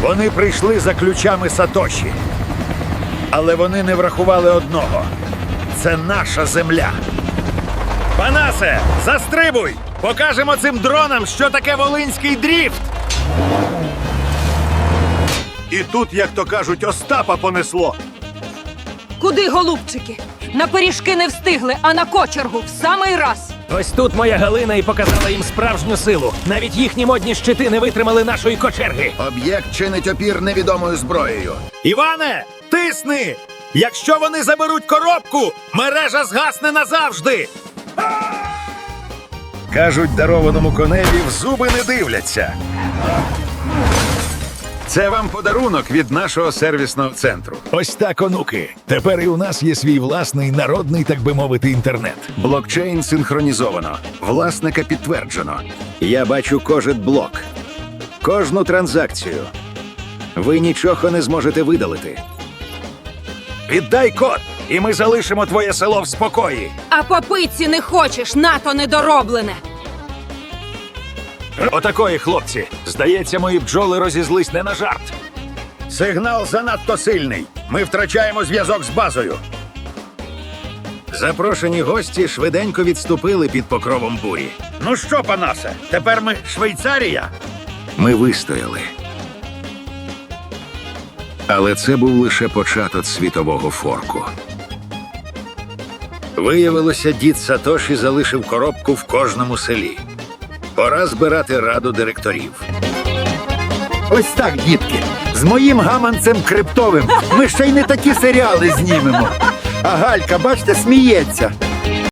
Вони прийшли за ключами Сатоші. Але вони не врахували одного: це наша земля. Панасе, застрибуй! Покажемо цим дронам, що таке волинський дріфт. І тут, як то кажуть, Остапа понесло. Куди, голубчики? На пиріжки не встигли, а на кочергу в самий раз. Ось тут моя Галина і показала їм справжню силу. Навіть їхні модні щити не витримали нашої кочерги. Об'єкт чинить опір невідомою зброєю. Іване, тисни! Якщо вони заберуть коробку, мережа згасне назавжди. Кажуть, дарованому коневі в зуби не дивляться. Це вам подарунок від нашого сервісного центру. Ось так, онуки. Тепер і у нас є свій власний народний, так би мовити, інтернет. Блокчейн синхронізовано. Власника підтверджено. Я бачу кожен блок, кожну транзакцію. Ви нічого не зможете видалити. Віддай код, і ми залишимо твоє село в спокої. А по пиці не хочеш, нато недороблене. Отакої, хлопці. Здається, мої бджоли розізлись не на жарт. Сигнал занадто сильний. Ми втрачаємо зв'язок з базою. Запрошені гості швиденько відступили під покровом бурі. Ну що, панасе, тепер ми Швейцарія? Ми вистояли. Але це був лише початок світового форку. Виявилося, дід Сатоші залишив коробку в кожному селі. Пора збирати раду директорів. Ось так, дітки. З моїм гаманцем криптовим ми ще й не такі серіали знімемо. А Галька, бачите, сміється.